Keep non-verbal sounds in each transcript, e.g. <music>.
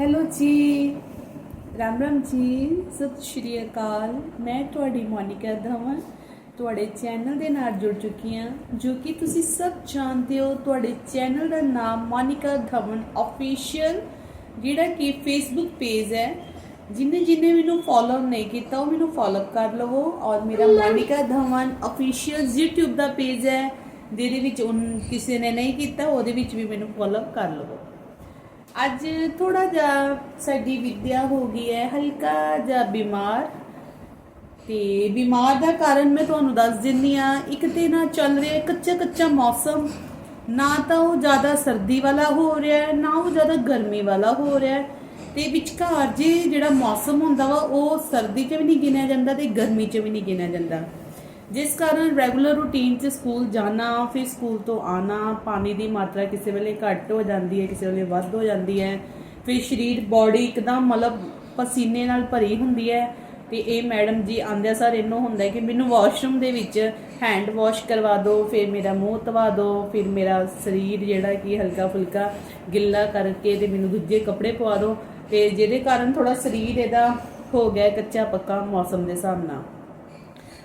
Hello ਜੀ। ਰਾਮ ਰਾਮ ਜੀ। ਸਤਿ ਸ਼੍ਰੀ ਅਕਾਲ। ਮੈਂ ਤੁਹਾਡੀ ਮੋਨਿਕਾ ਧਵਨ। ਤੁਹਾਡੇ ਚੈਨਲ ਦੇ ਨਾਲ ਜੁੜ ਚੁੱਕੀ ਹਾਂ, ਜੋ ਕਿ ਤੁਸੀਂ ਸਭ ਜਾਣਦੇ ਹੋ। ਤੁਹਾਡੇ ਚੈਨਲ ਦਾ ਨਾਮ ਮੋਨਿਕਾ ਧਵਨ ਅਫੀਸ਼ੀਅਲ ਜਿਹੜਾ ਕਿ ਫੇਸਬੁੱਕ ਪੇਜ ਹੈ। ਜਿਨੇ ਜਿਨੇ ਮੈਨੂੰ ਫੋਲੋ ਨਹੀਂ ਕੀਤਾ, ਉਹ ਮੈਨੂੰ ਫੋਲੋ ਕਰ ਲਵੋ। ਔਰ ਮੇਰਾ ਮੋਨਿਕਾ ਧਵਨ ਅਫੀਸ਼ੀਅਲ YouTube ਦਾ ਪੇਜ ਹੈ। ਜਿਹਦੇ ਵਿੱਚ ਉਨ ਕਿਸੇ ਨੇ ਨਹੀਂ ਕੀਤਾ, ਉਹਦੇ ਵਿੱਚ ਵੀ ਮੈਨੂੰ ਫੋਲੋ ਕਰ ਲਵੋ। ਅੱਜ ਥੋੜਾ ਜਿਹਾ ਸਾਡੀ ਵਿਦਿਆ ਹੋ ਗਈ ਹੈ, ਹਲਕਾ ਜਿਹਾ ਬਿਮਾਰ। ਤੇ ਬਿਮਾਰ ਦਾ ਕਾਰਨ ਮੈਂ ਤੁਹਾਨੂੰ ਦੱਸ ਦਿੰਨੀ ਆ ਇੱਕ ਤੇ ਨਾ ਚੱਲ ਰਿਹਾ ਕੱਚਾ ਕੱਚਾ ਮੌਸਮ, ਨਾ ਤਾਂ ਉਹ ਜ਼ਿਆਦਾ ਸਰਦੀ ਵਾਲਾ ਹੋ ਰਿਹਾ ਹੈ, ਨਾ ਉਹ ਜ਼ਿਆਦਾ ਗਰਮੀ ਵਾਲਾ ਹੋ ਰਿਹਾ ਹੈ। ਤੇ ਵਿਚਕਾਰ ਜੇ ਜਿਹੜਾ ਮੌਸਮ ਹੁੰਦਾ ਵਾ, ਉਹ ਸਰਦੀ 'ਚ ਵੀ ਨਹੀਂ ਗਿਣਿਆ ਜਾਂਦਾ ਤੇ ਗਰਮੀ 'ਚ ਵੀ ਨਹੀਂ ਗਿਣਿਆ ਜਾਂਦਾ। ਜਿਸ ਕਾਰਨ ਰੈਗੂਲਰ ਰੂਟੀਨ 'ਚ ਸਕੂਲ ਜਾਣਾ, ਫਿਰ ਸਕੂਲ ਤੋਂ ਆਣਾ ਪਾਣੀ ਦੀ ਮਾਤਰਾ ਕਿਸੇ ਵੇਲੇ ਘੱਟ ਹੋ ਜਾਂਦੀ ਹੈ, ਕਿਸੇ ਵੇਲੇ ਵੱਧ ਹੋ ਜਾਂਦੀ ਹੈ, ਫਿਰ ਸਰੀਰ ਬਾਡੀ ਇੱਕਦਮ ਮਤਲਬ ਪਸੀਨੇ ਨਾਲ ਭਰੀ ਹੁੰਦੀ ਹੈ ਤੇ ਇਹ ਮੈਡਮ ਜੀ ਆਂਦਿਆਂ ਸਰ ਇਹਨੂੰ ਹੁੰਦਾ ਕਿ ਮੈਨੂੰ ਵਾਸ਼ਰੂਮ ਦੇ ਵਿੱਚ ਹੈਂਡ ਵਾਸ਼ ਕਰਵਾ ਦਿਓ, ਫਿਰ ਮੇਰਾ ਮੂੰਹ ਧਵਾ ਦਿਓ, ਫਿਰ ਮੇਰਾ ਸਰੀਰ ਜਿਹੜਾ ਕਿ ਹਲਕਾ ਫੁਲਕਾ ਗਿੱਲਾ ਕਰਕੇ ਤੇ ਮੈਨੂੰ ਦੂਜੇ ਕੱਪੜੇ ਪਵਾ ਦਿਓ ਤੇ ਜਿਹਦੇ ਕਾਰਨ ਥੋੜਾ ਸਰੀਰ ਇਹਦਾ ਹੋ ਗਿਆ ਕੱਚਾ ਪੱਕਾ ਮੌਸਮ ਦੇ ਹਿਸਾਬ ਨਾਲ।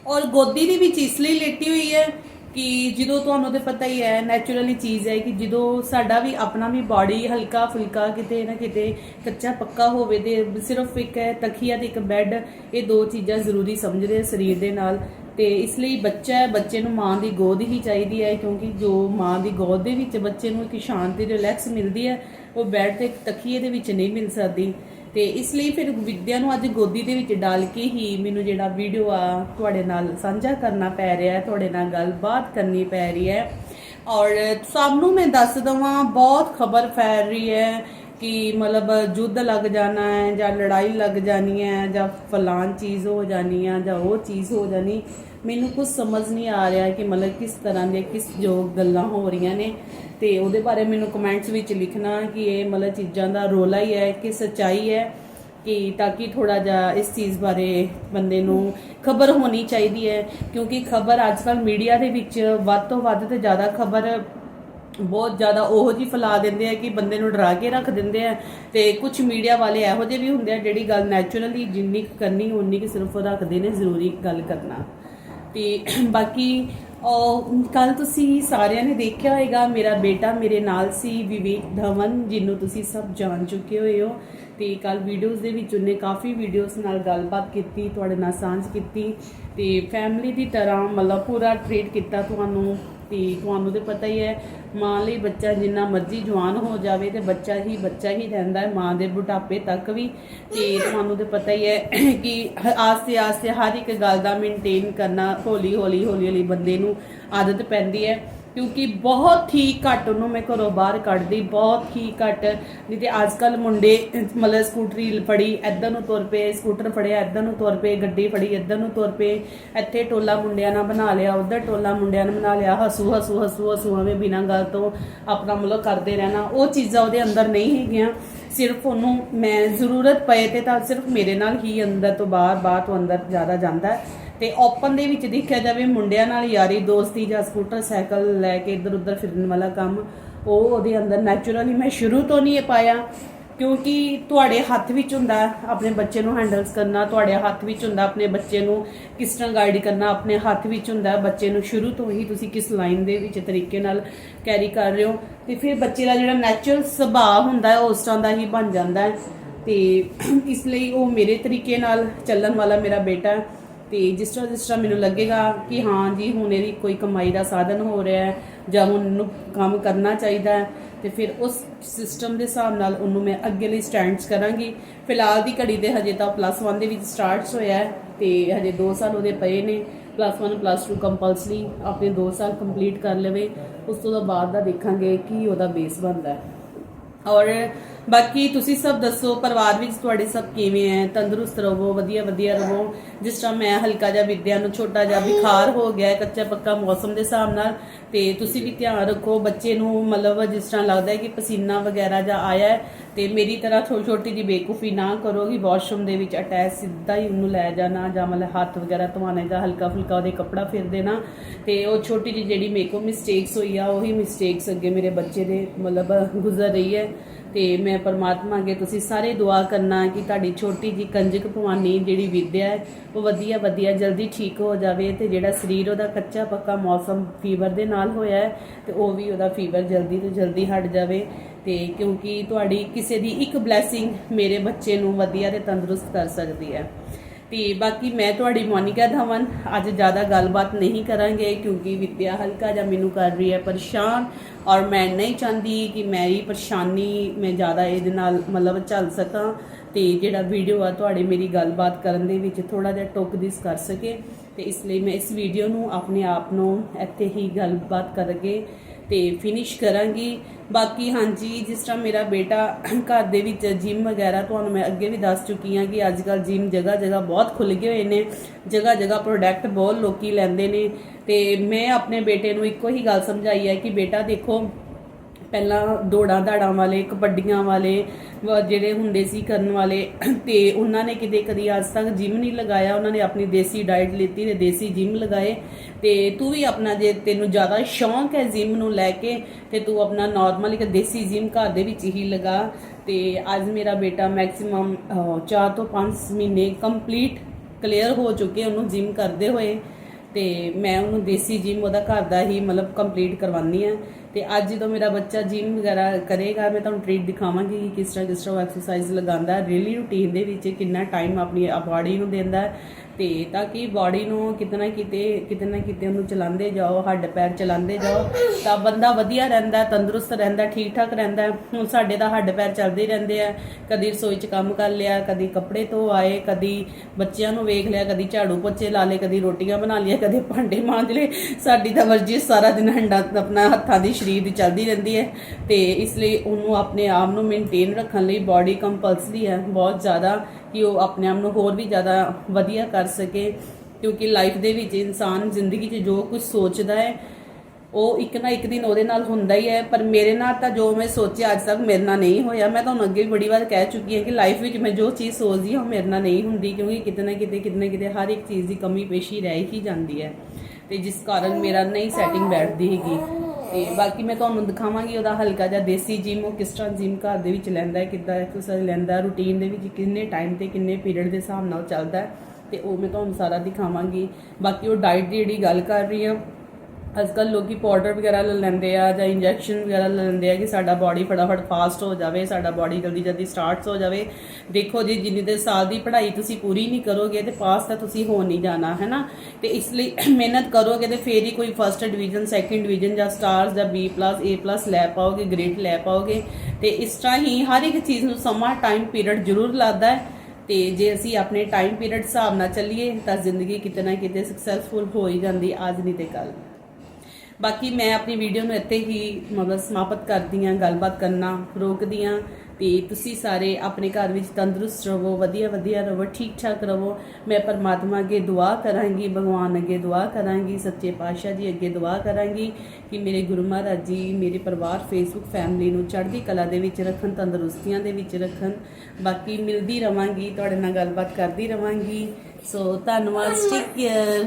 ਔਰ ਗੋਦੀ ਦੇ ਵਿੱਚ ਇਸ ਲਈ ਲੇਟੀ ਹੋਈ ਹੈ ਕਿ ਜਦੋਂ ਤੁਹਾਨੂੰ ਤੇ ਪਤਾ ਹੀ ਹੈ ਨੈਚੁਰਲੀ ਚੀਜ਼ ਹੈ ਕਿ ਜਦੋਂ ਸਾਡਾ ਵੀ ਆਪਣਾ ਵੀ ਬਾਡੀ ਹਲਕਾ ਫੁਲਕਾ ਕਿਤੇ ਨਾ ਕਿਤੇ ਕੱਚਾ ਪੱਕਾ ਹੋਵੇ ਤੇ ਸਿਰਫ ਇੱਕ ਹੈ, ਤਖੀਆ ਤੇ ਇੱਕ ਬੈੱਡ ਇਹ ਦੋ ਚੀਜ਼ਾਂ ਜ਼ਰੂਰੀ ਸਮਝਦੇ ਆ ਸਰੀਰ ਦੇ ਨਾਲ ਤੇ ਇਸ ਲਈ ਬੱਚਾ ਹੈ, ਬੱਚੇ ਨੂੰ ਮਾਂ ਦੀ ਗੋਦ ਹੀ ਚਾਹੀਦੀ ਹੈ ਕਿਉਂਕਿ ਜੋ ਮਾਂ ਦੀ ਗੋਦ ਦੇ ਵਿੱਚ ਬੱਚੇ ਨੂੰ ਇੱਕ ਸ਼ਾਂਤੀ ਰਿਲੈਕਸ ਮਿਲਦੀ ਹੈ, ਉਹ ਬੈੱਡ ਤੇ ਤਖੀਏ ਦੇ ਵਿੱਚ ਨਹੀਂ ਮਿਲ ਸਕਦੀ। ਤੇ ਇਸ ਲਈ ਫਿਰ ਵਿਦਿਆ ਨੂੰ ਅੱਜ ਗੋਦੀ ਦੇ ਵਿੱਚ ਡਾਲ ਕੇ ਹੀ ਮੈਨੂੰ ਜਿਹੜਾ ਵੀਡੀਓ ਆ ਤੁਹਾਡੇ ਨਾਲ ਸਾਂਝਾ ਕਰਨਾ ਪੈ ਰਿਹਾ ਹੈ ਤੁਹਾਡੇ ਨਾਲ ਗੱਲਬਾਤ ਕਰਨੀ ਪੈ ਰਹੀ ਹੈ। ਔਰ ਸਭ ਨੂੰ ਮੈਂ ਦੱਸ ਦਵਾਂ, ਬਹੁਤ ਖਬਰ ਫੈਲ ਰਹੀ ਹੈ ਕਿ ਮਤਲਬ ਯੁੱਧ ਲੱਗ ਜਾਣਾ ਹੈ ਜਾਂ ਲੜਾਈ ਲੱਗ ਜਾਣੀ ਹੈ ਜਾਂ ਫਲਾਨ ਚੀਜ਼ ਹੋ ਜਾਣੀ ਹੈ ਜਾਂ ਉਹ ਚੀਜ਼ ਹੋ ਜਾਣੀ। ਮੈਨੂੰ ਕੁਝ ਸਮਝ ਨਹੀਂ ਆ ਰਿਹਾ ਕਿ ਮਤਲਬ ਕਿਸ ਤਰ੍ਹਾਂ ਦੇ ਕਿਸ ਜੋ ਗੱਲਾਂ ਹੋ ਰਹੀਆਂ ਨੇ ਤੇ ਉਹਦੇ ਬਾਰੇ ਮੈਨੂੰ ਕਮੈਂਟਸ ਵਿੱਚ ਲਿਖਣਾ ਕਿ ਇਹ ਮਤਲਬ ਚੀਜ਼ਾਂ ਦਾ ਰੋਲਾ ਹੀ ਹੈ ਕਿ ਸੱਚਾਈ ਹੈ ਕਿ ਤਾਂ ਕਿ ਥੋੜਾ ਜਿਹਾ ਇਸ ਚੀਜ਼ ਬਾਰੇ ਬੰਦੇ ਨੂੰ ਖਬਰ ਹੋਣੀ ਚਾਹੀਦੀ ਹੈ। ਕਿਉਂਕਿ ਖਬਰ ਅੱਜਕੱਲ ਮੀਡੀਆ ਦੇ ਵਿੱਚ ਵੱਧ ਤੋਂ ਵੱਧ ਤੇ ਜ਼ਿਆਦਾ ਖਬਰ ਬਹੁਤ ਜ਼ਿਆਦਾ ਉਹੋ ਜੀ ਫੈਲਾ ਦਿੰਦੇ ਆ ਕਿ ਬੰਦੇ ਨੂੰ ਡਰਾ ਕੇ ਰੱਖ ਦਿੰਦੇ ਆ ਤੇ ਕੁਝ ਮੀਡੀਆ ਵਾਲੇ ਇਹੋ ਜਿਹੇ ਵੀ ਹੁੰਦੇ ਆ ਜਿਹੜੀ ਗੱਲ ਨੈਚੁਰਲੀ ਜਿੰਨੀ ਕੁ ਕਰਨੀ, ਉਨੀ ਕਿ ਸਿਰਫ ਰੱਖਦੇ ਨੇ ਜ਼ਰੂਰੀ ਗੱਲ ਕਰਨਾ। ਤੇ ਬਾਕੀ ਕੱਲ ਤੁਸੀਂ ਸਾਰਿਆਂ ਨੇ ਦੇਖਿਆ ਹੋਏਗਾ, ਮੇਰਾ ਬੇਟਾ ਮੇਰੇ ਨਾਲ ਸੀ, ਵਿਵੇਕ ਧਵਨ, ਜਿਹਨੂੰ ਤੁਸੀਂ ਸਭ ਜਾਣ ਚੁੱਕੇ ਹੋਏ ਹੋ। ਤੇ ਕੱਲ ਵੀਡੀਓਜ਼ ਦੇ ਵਿੱਚ ਉਹਨੇ ਕਾਫੀ ਵੀਡੀਓਜ਼ ਨਾਲ ਗੱਲਬਾਤ ਕੀਤੀ, ਤੁਹਾਡੇ ਨਾਲ ਸਾਂਝ ਕੀਤੀ, ਤੇ ਫੈਮਿਲੀ ਦੀ ਤਰ੍ਹਾਂ ਮਤਲਬ ਪੂਰਾ ਟ੍ਰੀਟ ਕੀਤਾ ਤੁਹਾਨੂੰ। ਤੇ ਤੁਹਾਨੂੰ ਤੇ ਪਤਾ ਹੀ ਹੈ, ਮਾਂ ਲਈ ਬੱਚਾ ਜਿੰਨਾ ਮਰਜ਼ੀ ਜਵਾਨ ਹੋ ਜਾਵੇ ਤੇ ਬੱਚਾ ਹੀ ਬੱਚਾ ਹੀ ਰਹਿੰਦਾ ਹੈ, ਮਾਂ ਦੇ ਬੁਢਾਪੇ ਤੱਕ ਵੀ। ਤੇ ਤੁਹਾਨੂੰ ਤੇ ਪਤਾ ਹੀ ਹੈ ਕਿ ਆਸਤੇ ਆਸਤੇ ਹਰ ਇੱਕ ਗੱਲ ਦਾ ਮੇਨਟੇਨ ਕਰਨਾ ਹੌਲੀ ਹੌਲੀ ਹੌਲੀ ਹੌਲੀ ਬੰਦੇ ਨੂੰ ਆਦਤ ਪੈਂਦੀ ਹੈ। ਕਿਉਂਕਿ ਬਹੁਤ ਹੀ ਘੱਟ ਉਹਨੂੰ ਮੈਂ ਘਰੋਂ ਬਾਹਰ ਕੱਢਦੀ, ਬਹੁਤ ਹੀ ਘੱਟ। ਨਹੀਂ ਤੇ ਅੱਜ ਕੱਲ ਮੁੰਡੇ, ਮਤਲਬ ਸਕੂਟਰੀ ਫੜੀ, ਇੱਧਰ ਨੂੰ ਤੁਰ ਪਏ, ਸਕੂਟਰ ਫੜਿਆ, ਇੱਧਰ ਨੂੰ ਤੁਰ ਪਏ, ਗੱਡੀ ਫੜੀ, ਇੱਧਰ ਨੂੰ ਤੁਰ ਪਏ। ਇੱਥੇ ਟੋਲਾ ਮੁੰਡਿਆਂ ਨਾਲ ਬਣਾ ਲਿਆ, ਉੱਧਰ ਟੋਲਾ ਮੁੰਡਿਆਂ ਨਾਲ ਬਣਾ ਲਿਆ, ਹਸੂ ਹਸੂ ਹਸੂ ਹਸੂ, ਐਵੇਂ ਬਿਨਾਂ ਗੱਲ ਤੋਂ ਆਪਣਾ ਮਤਲਬ ਕਰਦੇ ਰਹਿਣਾ। ਉਹ ਚੀਜ਼ਾਂ ਉਹਦੇ ਅੰਦਰ ਨਹੀਂ ਹੈਗੀਆਂ। ਸਿਰਫ ਉਹਨੂੰ ਮੈਂ ਜ਼ਰੂਰਤ ਪਏ ਤੇ ਤਾਂ ਸਿਰਫ ਮੇਰੇ ਨਾਲ ਹੀ ਅੰਦਰ ਤੋਂ ਬਾਹਰ ਬਾਹਰ ਤੋਂ ਅੰਦਰ ਜ਼ਿਆਦਾ ਜਾਂਦਾ। ਹੈ ਤੇ ਓਪਨ ਦੇ ਵਿੱਚ ਦੇਖਿਆ ਜਾਵੇ, ਮੁੰਡਿਆਂ ਨਾਲ ਯਾਰੀ, ਦੋਸਤੀ ਜਾਂ ਸਕੂਟਰ, ਸਾਈਕਲ ਲੈ ਕੇ ਇੱਧਰ ਉੱਧਰ ਫਿਰਨ ਵਾਲਾ ਕੰਮ, ਉਹ ਉਹਦੇ ਅੰਦਰ ਨੈਚੁਰਲੀ ਮੈਂ ਸ਼ੁਰੂ ਤੋਂ ਨਹੀਂ ਇਹ ਪਾਇਆ, ਕਿਉਂਕਿ ਤੁਹਾਡੇ ਹੱਥ ਵਿੱਚ ਹੁੰਦਾ ਆਪਣੇ ਬੱਚੇ ਨੂੰ ਹੈਂਡਲਸ ਕਰਨਾ, ਤੁਹਾਡੇ ਹੱਥ ਵਿੱਚ ਹੁੰਦਾ ਆਪਣੇ ਬੱਚੇ ਨੂੰ ਕਿਸ ਤਰ੍ਹਾਂ ਗਾਈਡ ਕਰਨਾ, ਆਪਣੇ ਹੱਥ ਵਿੱਚ ਹੁੰਦਾ ਬੱਚੇ ਨੂੰ ਸ਼ੁਰੂ ਤੋਂ ਹੀ ਤੁਸੀਂ ਕਿਸ ਲਾਈਨ ਦੇ ਵਿੱਚ ਤਰੀਕੇ ਨਾਲ ਕੈਰੀ ਕਰ ਰਹੇ ਹੋ, ਤੇ ਫਿਰ ਬੱਚੇ ਦਾ ਜਿਹੜਾ ਨੈਚੁਰਲ ਸੁਭਾਅ ਹੁੰਦਾ ਉਹ ਉਸ ਤਰ੍ਹਾਂ ਦਾ ਹੀ ਬਣ ਜਾਂਦਾ ਹੈ। ਤੇ ਇਸ ਲਈ ਉਹ ਮੇਰੇ ਤਰੀਕੇ ਨਾਲ ਚੱਲਣ ਵਾਲਾ ਮੇਰਾ ਬੇਟਾ ਤੇ ਜਿਸ ਤਰ੍ਹਾਂ ਜਿਸ ਤਰ੍ਹਾਂ ਮੈਨੂੰ ਲੱਗੇਗਾ ਕਿ ਹਾਂ ਜੀ, ਹੁਣ ਇਹਦੀ ਕੋਈ ਕਮਾਈ ਦਾ ਸਾਧਨ ਹੋ ਰਿਹਾ ਹੈ ਜਾਂ ਹੁਣ ਇਹਨੂੰ ਕੰਮ ਕਰਨਾ ਚਾਹੀਦਾ ਹੈ, ਤੇ ਫਿਰ ਉਸ ਸਿਸਟਮ ਦੇ ਹਿਸਾਬ ਨਾਲ ਉਹਨੂੰ ਮੈਂ ਅੱਗੇ ਲਈ ਸਟੈਂਡਸ ਕਰਾਂਗੀ। ਫਿਲਹਾਲ ਦੀ ਘੜੀ ਤੇ ਹਜੇ ਤਾਂ ਪਲੱਸ 1 ਦੇ ਵਿੱਚ ਸਟਾਰਟਸ ਹੋਇਆ ਹੈ ਤੇ ਹਜੇ 2 ਸਾਲ ਉਹਦੇ ਪਏ ਨੇ। ਪਲੱਸ 1 ਪਲੱਸ 2 ਕੰਪਲਸਰੀ ਆਪਣੇ 2 ਸਾਲ ਕੰਪਲੀਟ ਕਰ ਲਵੇ। ਉਸ ਤੋਂ ਬਾਅਦ ਦਾ ਦੇਖਾਂਗੇ ਕਿ ਉਹਦਾ ਬੇਸ ਬਣਦਾ ਹੈ। ਔਰ ਬਾਕੀ ਤੁਸੀਂ ਸਭ ਦੱਸੋ ਪਰਿਵਾਰ ਵਿੱਚ ਤੁਹਾਡੇ ਸਭ ਕਿਵੇਂ ਹੈ? ਤੰਦਰੁਸਤ ਰਹੋ ਵਧੀਆ ਵਧੀਆ ਰਹੋ। ਜਿਸ ਤਰ੍ਹਾਂ ਮੈਂ ਹਲਕਾ ਜਿਹਾ ਵਿਦਿਆ ਨੂੰ ਛੋਟਾ ਜਿਹਾ ਬੁਖਾਰ ਹੋ ਗਿਆ ਹੈ, ਕੱਚਾ ਪੱਕਾ ਮੌਸਮ ਦੇ ਹਿਸਾਬ ਨਾਲ ਤੇ ਤੁਸੀਂ ਵੀ ਧਿਆਨ ਰੱਖੋ ਬੱਚੇ ਨੂੰ ਮਤਲਬ ਜਿਸ ਤਰ੍ਹਾਂ ਲੱਗਦਾ ਹੈ ਕਿ ਪਸੀਨਾ ਵਗੈਰਾ ਜਾਂ ਆਇਆ ਹੈ ਤੇ ਮੇਰੀ ਤਰ੍ਹਾਂ ਛੋਟੀ ਛੋਟੀ ਜੀ ਬੇਕੂਫੀ ਨਾ ਕਰੋ ਕਿ ਵਾਸ਼ਰੂਮ ਦੇ ਵਿੱਚ ਅਟੈਚ ਸਿੱਧਾ ਹੀ ਉਹਨੂੰ ਲੈ ਜਾਣਾ ਜਾਂ ਮਤਲਬ ਹੱਥ ਵਗੈਰਾ ਧਵਾਣੇ ਦਾ ਹਲਕਾ ਫੁਲਕਾ ਉਹਦੇ ਕੱਪੜਾ ਫਿਰ ਦੇਣਾ। ਤੇ ਉਹ ਛੋਟੀ ਜੀ ਜਿਹੜੀ ਮੇਕੋ ਮਿਸਟੇਕਸ ਹੋਈ ਆ ਉਹੀ ਮਿਸਟੇਕਸ ਅੱਗੇ ਮੇਰੇ ਬੱਚੇ ਦੇ ਮਤਲਬ ਗੁਜ਼ਰ ਰਹੀ ਹੈ। ਤੇ ਮੈਂ ਪਰਮਾਤਮਾ ਅੱਗੇ ਤੁਸੀਂ ਸਾਰੇ ਦੁਆ ਕਰਨਾ ਕਿ ਤੁਹਾਡੀ ਛੋਟੀ ਜੀ ਕੰਜਕ ਭਵਾਨੀ ਜਿਹੜੀ ਵਿਦਿਆ ਹੈ, ਉਹ ਵਧੀਆ ਵਧੀਆ, ਜਲਦੀ ਠੀਕ ਹੋ ਜਾਵੇ ਤੇ ਜਿਹੜਾ ਸਰੀਰ, ਉਹਦਾ ਕੱਚਾ ਪੱਕਾ ਮੌਸਮ ਫੀਵਰ ਦੇ ਨਾਲ ਹੋਇਆ ਹੈ, ਤੇ ਉਹ ਵੀ ਉਹਦਾ ਫੀਵਰ ਜਲਦੀ ਤੋਂ ਜਲਦੀ ਹਟ ਜਾਵੇ ਤੇ ਕਿਉਂਕਿ ਤੁਹਾਡੀ ਕਿਸੇ ਦੀ ਇੱਕ ਬਲੇਸਿੰਗ ਮੇਰੇ ਬੱਚੇ ਨੂੰ ਵਧੀਆ ਤੇ ਤੰਦਰੁਸਤ ਕਰ ਸਕਦੀ ਹੈ। ਤੇ ਬਾਕੀ ਮੈਂ ਤੁਹਾਡੀ ਮੋਨਿਕਾ ਧਵਨ ਅੱਜ ਜ਼ਿਆਦਾ ਗੱਲਬਾਤ ਨਹੀਂ ਕਰਾਂਗੇ ਕਿਉਂਕਿ ਵਿਦਿਆ ਹਲਕਾ ਜਾਂ ਮੈਨੂੰ ਕਰ ਰਹੀ ਹੈ ਪਰੇਸ਼ਾਨ ਔਰ ਮੈਂ ਨਹੀਂ ਚਾਹੁੰਦੀ ਕਿ ਮੇਰੀ ਪਰੇਸ਼ਾਨੀ ਮੈਂ ਜ਼ਿਆਦਾ ਇਹਦੇ ਨਾਲ ਮਤਲਬ ਚੱਲ ਸਕਾਂ ਤੇ ਜਿਹੜਾ ਵੀਡੀਓ ਆ ਤੁਹਾਡੇ ਮੇਰੀ ਗੱਲਬਾਤ ਕਰਨ ਦੇ ਵਿੱਚ ਥੋੜਾ ਜਿਹਾ ਟੋਕ ਦਿਸ ਕਰ ਸਕੇ ਤੇ ਇਸ ਲਈ ਮੈਂ ਇਸ ਵੀਡੀਓ ਨੂੰ ਆਪਣੇ ਆਪ ਨੂੰ ਇੱਥੇ ਹੀ ਗੱਲਬਾਤ ਕਰਕੇ ਤੇ ਫਿਨਿਸ਼ ਕਰਾਂਗੀ। ਬਾਕੀ ਹਾਂਜੀ, ਜਿਸ ਤਰ੍ਹਾਂ ਮੇਰਾ ਬੇਟਾ ਘਰ ਦੇ ਵਿੱਚ ਜਿਮ ਵਗੈਰਾ, ਤੁਹਾਨੂੰ ਮੈਂ ਅੱਗੇ ਵੀ ਦੱਸ ਚੁੱਕੀ ਹਾਂ ਕਿ ਅੱਜ ਕੱਲ ਜਿਮ ਜਗ੍ਹਾ ਜਗ੍ਹਾ ਬਹੁਤ ਖੁੱਲ ਗਏ ਹੋਏ ਨੇ। ਜਗ੍ਹਾ ਜਗ੍ਹਾ ਪ੍ਰੋਡਕਟ ਬਹੁਤ ਲੋਕੀ ਲੈਂਦੇ ਨੇ। ਤੇ ਮੈਂ ਆਪਣੇ ਬੇਟੇ ਨੂੰ ਇੱਕੋ ਹੀ ਗੱਲ ਸਮਝਾਈ ਹੈ ਕਿ ਬੇਟਾ ਦੇਖੋ ਪਹਿਲਾਂ ਦੌੜਾਂ ਦਾੜਾਂ ਵਾਲੇ, ਕਬੱਡੀਆਂ ਵਾਲੇ, ਵ- ਜਿਹੜੇ ਹੁੰਦੇ ਸੀ ਕਰਨ ਵਾਲੇ, ਤੇ ਉਹਨਾਂ ਨੇ ਕਿਤੇ ਕਦੀ ਅੱਜ ਤੱਕ ਜਿਮ ਨਹੀਂ ਲਗਾਇਆ। ਉਹਨਾਂ ਨੇ ਆਪਣੀ ਦੇਸੀ ਡਾਈਟ ਲਿੱਤੀ ਤੇ ਦੇਸੀ ਜਿਮ ਲਗਾਏ। ਤੇ ਤੂੰ ਵੀ ਆਪਣਾ ਜੇ ਤੈਨੂੰ ਜ਼ਿਆਦਾ ਸ਼ੌਂਕ ਹੈ ਜਿਮ ਨੂੰ ਲੈ ਕੇ, ਤੇ ਤੂੰ ਆਪਣਾ ਨਾਰਮਲ ਇੱਕ ਦੇਸੀ ਜਿਮ ਘਰ ਦੇ ਵਿੱਚ ਹੀ ਲਗਾ। ਤੇ ਅੱਜ ਮੇਰਾ ਬੇਟਾ ਮੈਕਸਿਮਮ 4 ਤੋਂ 5 ਮਹੀਨੇ ਕੰਪਲੀਟ ਕਲੀਅਰ ਹੋ ਚੁੱਕੇ, ਉਹਨੂੰ ਜਿਮ ਕਰਦੇ ਹੋਏ। ਤੇ ਮੈਂ ਉਹਨੂੰ ਦੇਸੀ ਜਿਮ ਉਹਦਾ ਘਰ ਦਾ ਹੀ ਮਤਲਬ ਕੰਪਲੀਟ ਕਰਵਾਉਣੀ ਆ ਤੇ ਅੱਜ ਜਦੋਂ ਮੇਰਾ ਬੱਚਾ ਜਿਮ ਵਗੈਰਾ ਕਰੇਗਾ, ਮੈਂ ਤੁਹਾਨੂੰ ਟ੍ਰੀਟ ਦਿਖਾਵਾਂਗੀ ਕਿ ਕਿਸ ਤਰ੍ਹਾਂ ਕਿਸ ਤਰ੍ਹਾਂ ਐਕਸਰਸਾਈਜ਼ ਲਗਾਉਂਦਾ। ਡੇਲੀ ਰੂਟੀਨ ਦੇ ਵਿੱਚ ਕਿੰਨਾ ਟਾਈਮ ਆਪਣੀ ਬਾਡੀ ਨੂੰ ਦਿੰਦਾ। ਤੇ ਤਾਂ ਕਿ ਬਾਡੀ ਨੂੰ ਕਿਤੇ ਨਾ ਕਿਤੇ ਕਿਤੇ ਨਾ ਕਿਤੇ ਉਹਨੂੰ ਚਲਾਉਂਦੇ ਜਾਓ, ਹੱਡ ਪੈਰ ਚਲਾਉਂਦੇ ਜਾਓ, ਤਾਂ ਬੰਦਾ ਵਧੀਆ ਰਹਿੰਦਾ, ਤੰਦਰੁਸਤ ਰਹਿੰਦਾ ਠੀਕ ਠਾਕ ਰਹਿੰਦਾ। ਹੁਣ ਸਾਡੇ ਤਾਂ ਹੱਡ ਪੈਰ ਚੱਲਦੇ ਹੀ ਰਹਿੰਦੇ ਆ। ਕਦੀ ਰਸੋਈ 'ਚ ਕੰਮ ਕਰ ਲਿਆ, ਕਦੀ ਕੱਪੜੇ ਧੋ ਆਏ, ਕਦੀ ਬੱਚਿਆਂ ਨੂੰ ਵੇਖ ਲਿਆ, ਕਦੀ ਝਾੜੂ ਪੋਚੇ ਲਾ ਲਏ, ਕਦੀ ਰੋਟੀਆਂ ਬਣਾ ਲਈਆਂ, ਕਦੇ ਭਾਂਡੇ ਮਾਂਜ ਲਏ। ਸਾਡੀ ਤਾਂ ਵਰਜਿਸ਼ ਸਾਰਾ ਦਿਨ ਹੰਡਾ, ਆਪਣਾ ਹੱਥਾਂ ਦੀ ਸਰੀਰ ਦੀ ਚੱਲਦੀ ਰਹਿੰਦੀ ਹੈ। ਤੇ ਇਸ ਲਈ ਉਹਨੂੰ ਆਪਣੇ ਆਪ ਨੂੰ ਮੇਨਟੇਨ ਰੱਖਣ ਲਈ ਬਾਡੀ ਕੰਪਲਸਰੀ ਹੈ, ਬਹੁਤ ਜ਼ਿਆਦਾ। ਕਿ ਉਹ ਆਪਣੇ ਆਪ ਨੂੰ ਹੋਰ ਵੀ ਜ਼ਿਆਦਾ ਵਧੀਆ ਕਰ ਸਕੇ, ਕਿਉਂਕਿ ਲਾਈਫ ਦੇ ਵਿੱਚ ਇਨਸਾਨ ਜ਼ਿੰਦਗੀ 'ਚ ਜੋ ਕੁਝ ਸੋਚਦਾ ਹੈ, ਉਹ ਇੱਕ ਨਾ ਇੱਕ ਦਿਨ ਉਹਦੇ ਨਾਲ ਹੁੰਦਾ ਹੀ ਹੈ। ਪਰ ਮੇਰੇ ਨਾਲ ਤਾਂ ਜੋ ਮੈਂ ਸੋਚਿਆ, ਅੱਜ ਤੱਕ ਮੇਰੇ ਨਾਲ ਨਹੀਂ ਹੋਇਆ। ਮੈਂ ਤੁਹਾਨੂੰ ਅੱਗੇ ਵੀ ਬੜੀ ਵਾਰ ਕਹਿ ਚੁੱਕੀ ਹਾਂ ਕਿ ਲਾਈਫ ਵਿੱਚ ਮੈਂ ਜੋ ਚੀਜ਼ ਸੋਚਦੀ ਹਾਂ, ਉਹ ਮੇਰੇ ਨਾਲ ਨਹੀਂ ਹੁੰਦੀ, ਕਿਉਂਕਿ ਕਿਤੇ ਨਾ ਕਿਤੇ ਕਿਤੇ ਨਾ ਕਿਤੇ ਹਰ ਇੱਕ ਚੀਜ਼ ਦੀ ਕਮੀ, ਪੇਸ਼ੀ ਰਹਿ ਹੀ ਜਾਂਦੀ ਹੈ। ਤੇ ਜਿਸ ਕਾਰਨ ਮੇਰਾ ਨਹੀਂ ਸੈਟਿੰਗ ਬੈਠਦੀ ਹੈਗੀ। ਤੇ ਬਾਕੀ ਮੈਂ ਤੁਹਾਨੂੰ ਦਿਖਾਵਾਂਗੀ ਉਹਦਾ ਹਲਕਾ ਜਿਹਾ ਦੇਸੀ ਜਿਮ ਉਹ ਕਿਸ ਤਰ੍ਹਾਂ ਜਿਮ ਘਰ ਦੇ ਵਿੱਚ ਲੈਂਦਾ ਹੈ, ਕਿੱਦਾਂ ਐਕਸਰਸਾਈਜ਼ ਲੈਂਦਾ ਰੂਟੀਨ ਦੇ ਵਿੱਚ ਕਿੰਨੇ ਟਾਈਮ ਤੇ ਕਿੰਨੇ ਪੀਰੀਅਡ ਦੇ ਹਿਸਾਬ ਨਾਲ ਚੱਲਦਾ ਹੈ, ਤੇ ਉਹ ਮੈਂ ਤੁਹਾਨੂੰ ਸਾਰਾ ਦਿਖਾਵਾਂਗੀ। ਬਾਕੀ ਉਹ ਡਾਈਟ ਦੀ ਜਿਹੜੀ ਗੱਲ ਕਰ ਰਹੀ ਹਾਂ ਅੱਜ ਕੱਲ ਲੋਕੀ ਪਾਊਡਰ ਵਗੈਰਾ ਲੈ ਲੈਂਦੇ ਆ ਜਾਂ ਇੰਜੈਕਸ਼ਨ ਵਗੈਰਾ ਲੈ ਲੈਂਦੇ ਆ ਕਿ ਸਾਡਾ ਬਾਡੀ ਫਟਾਫਟ ਫਾਸਟ ਹੋ ਜਾਵੇ, ਸਾਡਾ ਬਾਡੀ ਜਲਦੀ ਜਲਦੀ ਸਟਾਰਟਸ ਹੋ ਜਾਵੇ। ਦੇਖੋ ਜੀ, ਜਿੰਨੀ ਦੇ ਸਾਲ ਦੀ ਪੜ੍ਹਾਈ ਤੁਸੀਂ ਪੂਰੀ ਨਹੀਂ ਕਰੋਗੇ ਤੇ ਪਾਸ ਤਾਂ ਤੁਸੀਂ ਹੋ ਨਹੀਂ ਜਾਣਾ ਹੈ ਨਾ ਤੇ ਇਸ ਲਈ <clears throat> ਮਿਹਨਤ ਕਰੋਗੇ ਤੇ ਫੇਰ ਹੀ ਕੋਈ ਫਰਸਟ ਡਿਵੀਜ਼ਨ ਸੈਕੰਡ ਡਿਵੀਜ਼ਨ ਜਾਂ ਸਟਾਰਸ ਜਾਂ ਬੀ ਪਲੱਸ ਏ ਪਲੱਸ ਲੈ ਪਾਓਗੇ ਗ੍ਰੇਡ ਲੈ ਪਾਓਗੇ। ਤੇ ਇਸ ਤਰ੍ਹਾਂ ਹੀ ਹਰ ਇੱਕ ਚੀਜ਼ ਨੂੰ ਸਮਾਂ ਟਾਈਮ ਪੀਰੀਅਡ ਜ਼ਰੂਰ ਲੱਗਦਾ ਹੈ। ਤੇ ਜੇ ਅਸੀਂ ਆਪਣੇ ਟਾਈਮ ਪੀਰੀਅਡ ਹਿਸਾਬ ਨਾਲ ਚੱਲੀਏ ਤਾਂ ਜ਼ਿੰਦਗੀ ਕਿਤੇ ਨਾ ਕਿਤੇ ਸਕਸੈਸਫੁਲ ਹੋ ਹੀ ਜਾਂਦੀ ਅੱਜ ਨਹੀਂ ਤੇ ਕੱਲ ਬਾਕੀ ਮੈਂ ਆਪਣੀ ਵੀਡੀਓ ਨੂੰ ਇੱਥੇ ਹੀ ਮਤਲਬ ਸਮਾਪਤ ਕਰਦੀ ਹਾਂ ਗੱਲਬਾਤ ਕਰਨਾ ਰੋਕਦੀ ਹਾਂ ਤੇ ਤੁਸੀਂ ਸਾਰੇ ਆਪਣੇ ਘਰ ਵਿੱਚ ਤੰਦਰੁਸਤ ਰਹੋ ਵਧੀਆ ਵਧੀਆ ਰਹੋ ਠੀਕ ਠਾਕ ਰਹੋ। ਮੈਂ ਪਰਮਾਤਮਾ ਅੱਗੇ ਦੁਆ ਕਰਾਂਗੀ ਭਗਵਾਨ ਅੱਗੇ ਦੁਆ ਕਰਾਂਗੀ ਸੱਚੇ ਪਾਤਸ਼ਾਹ ਜੀ ਅੱਗੇ ਦੁਆ ਕਰਾਂਗੀ ਕਿ ਮੇਰੇ ਗੁਰੂ ਮਹਾਰਾਜ ਜੀ ਮੇਰੇ ਪਰਿਵਾਰ ਫੇਸਬੁੱਕ ਫੈਮਿਲੀ ਨੂੰ ਚੜ੍ਹਦੀ ਕਲਾ ਦੇ ਵਿੱਚ ਰੱਖਣ ਤੰਦਰੁਸਤੀਆਂ ਦੇ ਵਿੱਚ ਰੱਖਣ। ਬਾਕੀ ਮਿਲਦੀ ਰਵਾਂਗੀ ਤੁਹਾਡੇ ਨਾਲ ਗੱਲਬਾਤ ਕਰਦੀ ਰਵਾਂਗੀ। ਸੋ ਧੰਨਵਾਦ ਟੇਕ ਕੇਅਰ